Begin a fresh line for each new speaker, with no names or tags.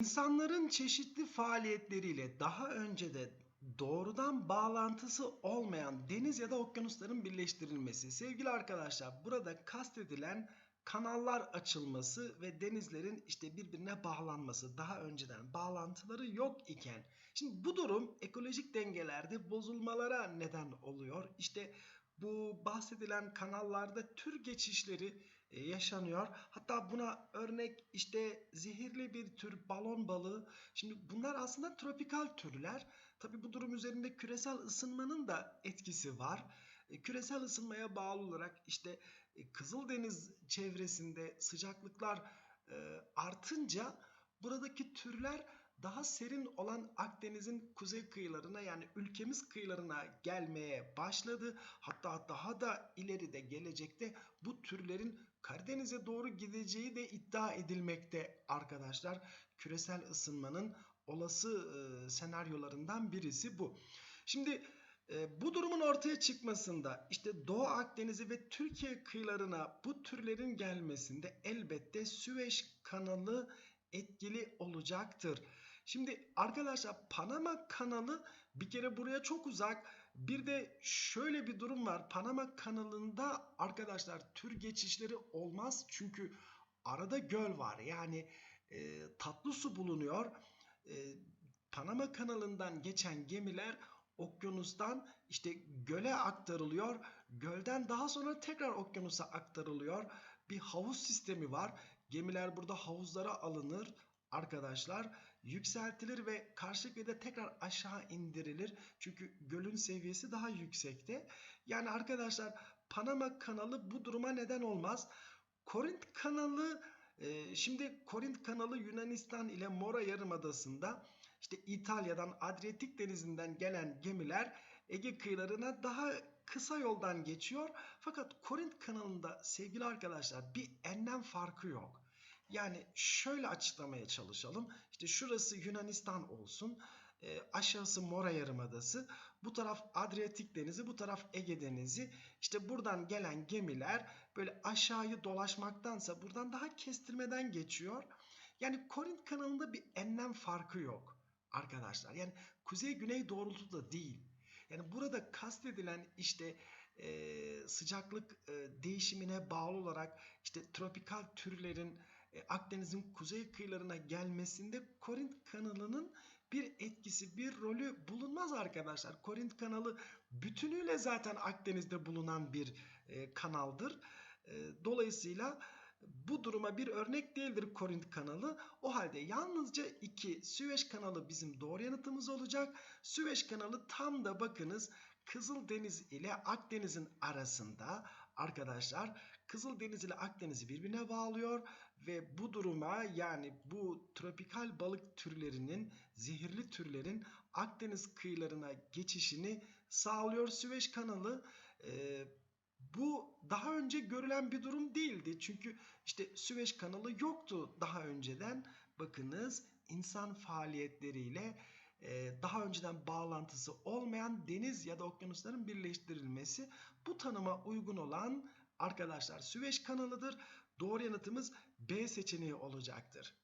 İnsanların çeşitli faaliyetleriyle daha önce de doğrudan bağlantısı olmayan deniz ya da okyanusların birleştirilmesi. Sevgili arkadaşlar burada kastedilen kanallar açılması ve denizlerin işte birbirine bağlanması daha önceden bağlantıları yok iken şimdi bu durum ekolojik dengelerde bozulmalara neden oluyor. İşte bu bahsedilen kanallarda tür geçişleri e, yaşanıyor. Hatta buna örnek işte zehirli bir tür balon balığı. Şimdi bunlar aslında tropikal türler. Tabi bu durum üzerinde küresel ısınmanın da etkisi var. E, Küresel ısınmaya bağlı olarak işte e, Kızıldeniz çevresinde sıcaklıklar artınca buradaki türler daha serin olan Akdeniz'in kuzey kıyılarına yani ülkemiz kıyılarına gelmeye başladı. Hatta daha da ileride gelecekte bu türlerin Karadeniz'e doğru gideceği de iddia edilmekte arkadaşlar. Küresel ısınmanın olası e, senaryolarından birisi bu. Şimdi e, bu durumun ortaya çıkmasında işte Doğu Akdeniz'i ve Türkiye kıyılarına bu türlerin gelmesinde elbette Süveyş kanalı etkili olacaktır. Şimdi arkadaşlar Panama kanalı bir kere buraya çok uzak. Bir de şöyle bir durum var. Panama kanalında arkadaşlar tür geçişleri olmaz. Çünkü arada göl var. Yani e, tatlı su bulunuyor. E, Panama kanalından geçen gemiler okyanustan işte göle aktarılıyor. Gölden daha sonra tekrar okyanusa aktarılıyor. Bir havuz sistemi var. Gemiler burada havuzlara alınır arkadaşlar yükseltilir ve karşı kıyıda tekrar aşağı indirilir. Çünkü gölün seviyesi daha yüksekte. Yani arkadaşlar Panama kanalı bu duruma neden olmaz. Korint kanalı e, şimdi Korint kanalı Yunanistan ile Mora Yarımadası'nda işte İtalya'dan Adriyatik denizinden gelen gemiler Ege kıyılarına daha kısa yoldan geçiyor. Fakat Korint kanalında sevgili arkadaşlar bir enlem farkı yok. Yani şöyle açıklamaya çalışalım. İşte şurası Yunanistan olsun. E, aşağısı Mora Yarımadası. Bu taraf Adriyatik Denizi, bu taraf Ege Denizi. İşte buradan gelen gemiler böyle aşağıyı dolaşmaktansa buradan daha kestirmeden geçiyor. Yani Korint kanalında bir enlem farkı yok arkadaşlar. Yani kuzey-güney doğrultuda değil. Yani burada kastedilen işte e, sıcaklık e, değişimine bağlı olarak işte tropikal türlerin e, Akdeniz'in kuzey kıyılarına gelmesinde Korint kanalının bir etkisi, bir rolü bulunmaz arkadaşlar. Korint kanalı bütünüyle zaten Akdeniz'de bulunan bir e, kanaldır. E, dolayısıyla bu duruma bir örnek değildir Korint kanalı. O halde yalnızca iki Süveyş kanalı bizim doğru yanıtımız olacak. Süveyş kanalı tam da bakınız Kızıldeniz ile Akdeniz'in arasında arkadaşlar Kızıldeniz ile Akdeniz'i birbirine bağlıyor ve bu duruma yani bu tropikal balık türlerinin zehirli türlerin Akdeniz kıyılarına geçişini sağlıyor. Süveyş kanalı e, bu daha önce görülen bir durum değildi. Çünkü işte Süveyş kanalı yoktu daha önceden. Bakınız insan faaliyetleriyle daha önceden bağlantısı olmayan deniz ya da okyanusların birleştirilmesi bu tanıma uygun olan arkadaşlar Süveyş kanalıdır. Doğru yanıtımız B seçeneği olacaktır.